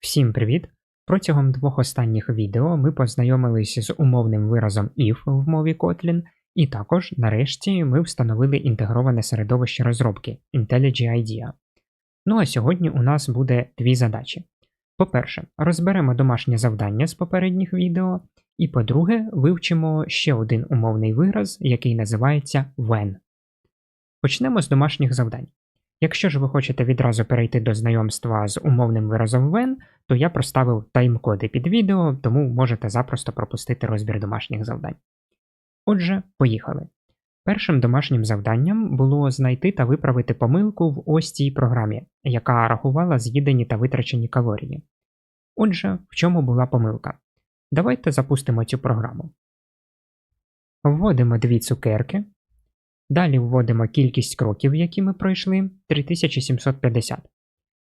Всім привіт! Протягом двох останніх відео ми познайомилися з умовним виразом if в мові Kotlin, і також, нарешті, ми встановили інтегроване середовище розробки IntelliJ IDEA. Ну а сьогодні у нас буде дві задачі. По-перше, розберемо домашнє завдання з попередніх відео, і по-друге, вивчимо ще один умовний вираз, який називається when. Почнемо з домашніх завдань. Якщо ж ви хочете відразу перейти до знайомства з умовним виразом when, то я проставив тайм-коди під відео, тому можете запросто пропустити розбір домашніх завдань. Отже, поїхали. Першим домашнім завданням було знайти та виправити помилку в ось цій програмі, яка рахувала з'їдені та витрачені калорії. Отже, в чому була помилка? Давайте запустимо цю програму. Вводимо дві цукерки. Далі вводимо кількість кроків, які ми пройшли 3750.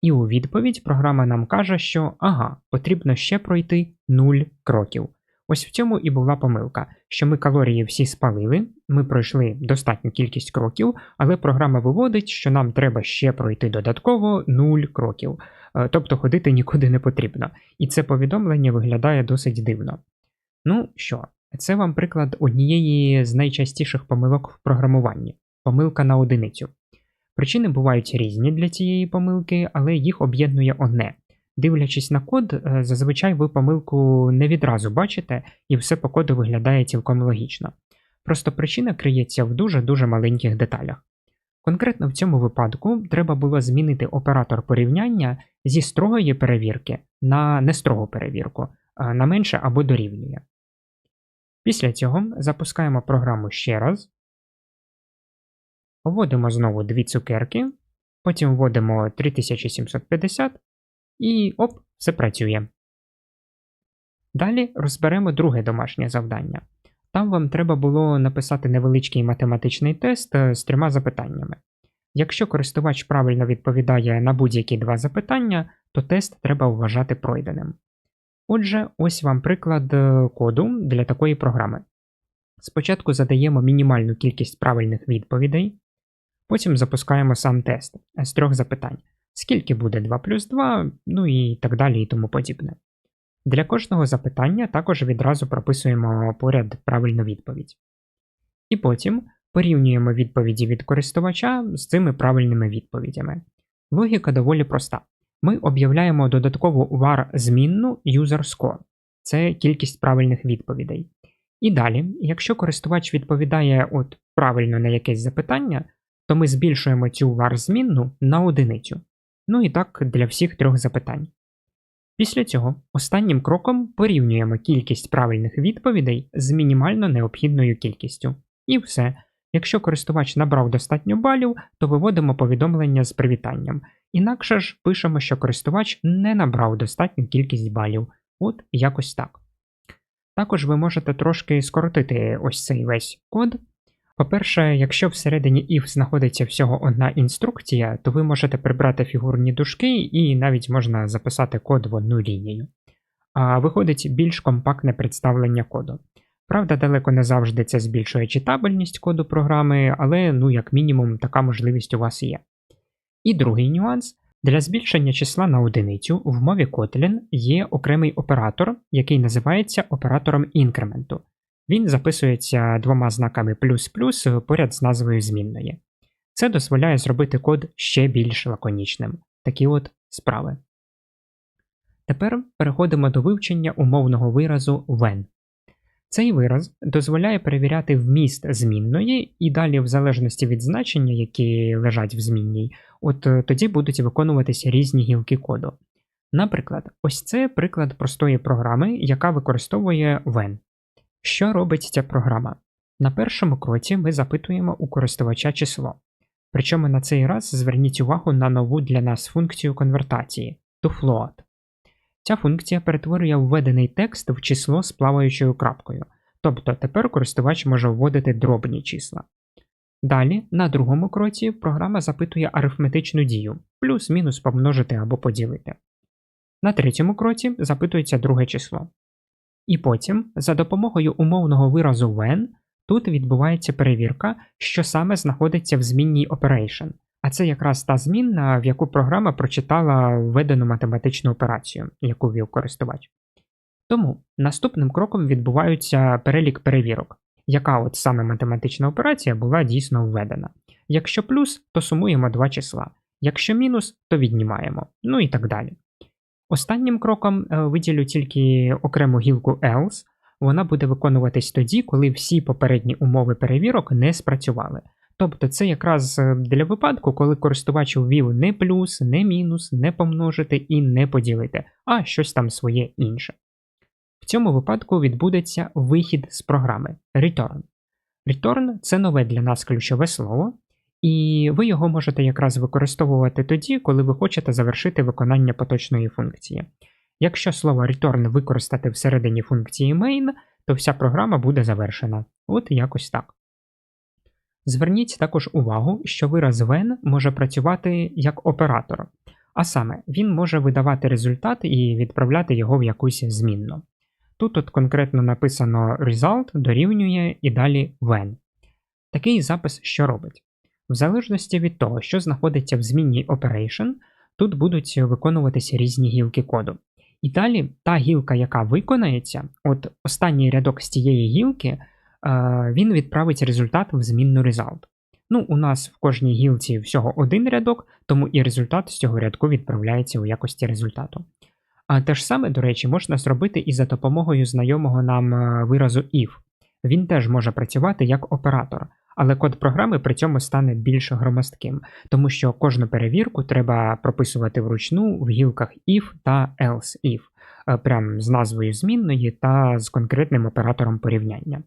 І у відповідь програма нам каже, що ага, потрібно ще пройти 0 кроків. Ось в цьому і була помилка, що ми калорії всі спалили, ми пройшли достатню кількість кроків, але програма виводить, що нам треба ще пройти додатково 0 кроків. Е, Тобто ходити нікуди не потрібно. І це повідомлення виглядає досить дивно. Ну що, це вам приклад однієї з найчастіших помилок в програмуванні помилка на одиницю. Причини бувають різні для цієї помилки, але їх об'єднує одне. Дивлячись на код, е, зазвичай ви помилку не відразу бачите, і все по коду виглядає цілком логічно. Просто причина криється в дуже-дуже маленьких деталях. Конкретно в цьому випадку треба було змінити оператор порівняння зі строгої перевірки на нестрогу перевірку, на менше або дорівнює. Після цього запускаємо програму ще раз. Вводимо знову дві цукерки, потім вводимо 3750 і оп, все працює. Далі розберемо друге домашнє завдання. Там вам треба було написати невеличкий математичний тест е, з трьома запитаннями. Якщо користувач правильно відповідає на будь-які два запитання, то тест треба вважати пройденим. Отже, ось вам приклад е, коду для такої програми. Спочатку задаємо мінімальну кількість правильних відповідей, потім запускаємо сам тест з трьох запитань. Скільки буде 2 плюс 2, ну і так далі і тому подібне. Для кожного запитання також відразу прописуємо поряд правильну відповідь. І потім порівнюємо відповіді від користувача з цими правильними відповідями. Логіка доволі проста. Ми об'являємо додаткову var змінну userScore. Це кількість правильних відповідей. І далі, якщо користувач відповідає от правильно на якесь запитання, то ми збільшуємо цю var змінну на одиницю. Ну і так для всіх трьох запитань. Після цього останнім кроком порівнюємо кількість правильних відповідей з мінімально необхідною кількістю. І все. Якщо користувач набрав достатньо балів, то виводимо повідомлення з привітанням. Інакше ж пишемо, що користувач не набрав достатню кількість балів. От якось так. Також ви можете трошки скоротити ось цей весь код. По-перше, якщо всередині if знаходиться всього одна інструкція, то ви можете прибрати фігурні дужки і навіть можна записати код в одну лінію. А виходить більш компактне представлення коду. Правда, далеко не завжди це збільшує читабельність коду програми, але, ну, як мінімум, така можливість у вас є. І другий нюанс. Для збільшення числа на одиницю в мові Kotlin є окремий оператор, який називається оператором інкременту. Він записується двома знаками плюс-плюс поряд з назвою змінної. Це дозволяє зробити код ще більш лаконічним. Такі от справи. Тепер переходимо до вивчення умовного виразу when. Цей вираз дозволяє перевіряти вміст змінної, і далі, в залежності від значення, які лежать в змінній, от е, тоді будуть виконуватися різні гілки коду. Наприклад, ось це приклад простої програми, яка використовує when. Що робить ця програма? На першому кроці ми запитуємо у користувача число. Причому на цей раз зверніть увагу на нову для нас функцію конвертації toFloat. Ця функція перетворює введений текст в число з плаваючою крапкою, тобто тепер користувач може вводити дробні числа. Далі, на другому кроці, програма запитує арифметичну дію плюс-мінус помножити або поділити. На третьому кроці запитується друге число. І потім, за допомогою умовного виразу when, Тут відбувається перевірка, що саме знаходиться в змінній operation. А це якраз та змінна, в яку програма прочитала введену математичну операцію, яку ввів користувач. Тому наступним кроком відбувається перелік перевірок, яка от саме математична операція була дійсно введена. Якщо плюс, то сумуємо два числа, якщо мінус, то віднімаємо, ну і так далі. Останнім кроком е, виділю тільки окрему гілку else, вона буде виконуватись тоді, коли всі попередні умови перевірок не спрацювали. Тобто це якраз е, для випадку, коли користувач ввів не плюс, не мінус, не помножити і не поділити, а щось там своє інше. В цьому випадку відбудеться вихід з програми return. Return це нове для нас ключове слово, і ви його можете якраз використовувати тоді, коли ви хочете завершити виконання поточної функції. Якщо слово return використати всередині функції main, то вся програма буде завершена. От якось так. Зверніть також увагу, що вираз when може працювати як оператор, а саме, він може видавати результат і відправляти його в якусь змінну. Тут от конкретно написано result дорівнює і далі when. Такий запис що робить? В залежності від того, що знаходиться в змінній operation, тут будуть виконуватися різні гілки коду. І далі та гілка, яка виконається, от останній рядок з цієї гілки, він відправить результат в змінну result. Ну, у нас в кожній гілці всього один рядок, тому і результат з цього рядку відправляється у якості результату. А те ж саме, до речі, можна зробити і за допомогою знайомого нам виразу if. Він теж може працювати як оператор, але код програми при цьому стане більш громоздким, тому що кожну перевірку треба прописувати вручну в гілках if та else if, е, прям з назвою змінної та з конкретним оператором порівняння.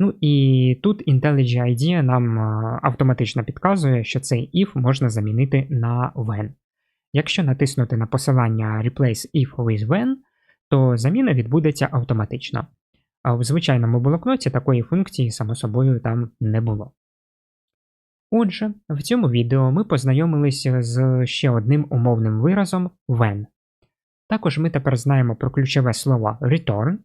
Ну і тут IntelliJ IDEA нам е, автоматично підказує, що цей if можна замінити на when. Якщо натиснути на посилання Replace if with when, то заміна відбудеться автоматично. А в звичайному блокноті такої функції, само собою, там не було. Отже, в цьому відео ми познайомилися з ще одним умовним виразом when. Також ми тепер знаємо про ключове слово return,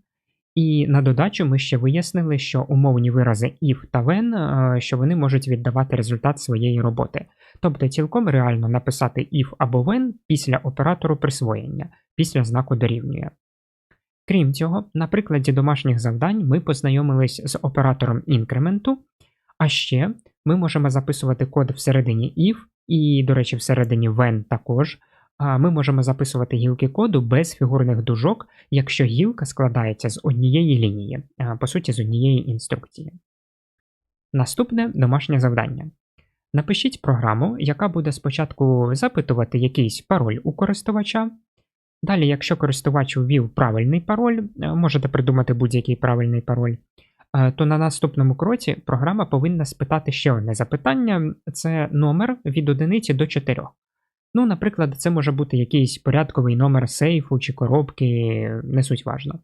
і на додачу ми ще вияснили, що умовні вирази if та when, е, що вони можуть віддавати результат своєї роботи. Тобто цілком реально написати if або when після оператору присвоєння, після знаку дорівнює. Крім цього, на прикладі домашніх завдань ми познайомились з оператором інкременту, а ще ми можемо записувати код всередині if, і, до речі, всередині when також. Ми можемо записувати гілки коду без фігурних дужок, якщо гілка складається з однієї лінії, по суті, з однієї інструкції. Наступне домашнє завдання. Напишіть програму, яка буде спочатку запитувати якийсь пароль у користувача, Далі, якщо користувач ввів правильний пароль, е, можете придумати будь-який правильний пароль, е, то на наступному кроці програма повинна спитати ще одне запитання: це номер від 1 до 4. Ну, наприклад, це може бути якийсь порядковий номер сейфу чи коробки, не суть важно.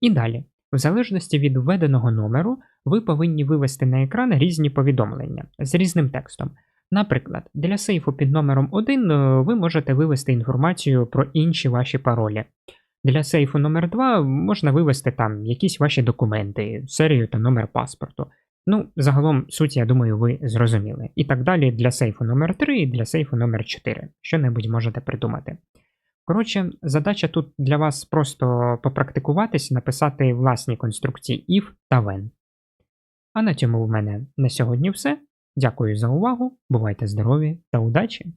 І далі, в залежності від введеного номеру, ви повинні вивести на екран різні повідомлення з різним текстом. Наприклад, для сейфу під номером 1 е, ви можете вивести інформацію про інші ваші паролі. Для сейфу номер 2 можна вивести там якісь ваші документи, серію та номер паспорту. Ну, загалом, суть, я думаю, ви зрозуміли. І так далі для сейфу номер 3 і для сейфу номер 4 Що-небудь можете придумати. Коротше, задача тут для вас просто попрактикуватись, написати власні конструкції if та when. А на цьому в мене на сьогодні все. Дякую за увагу, бувайте здорові та удачі!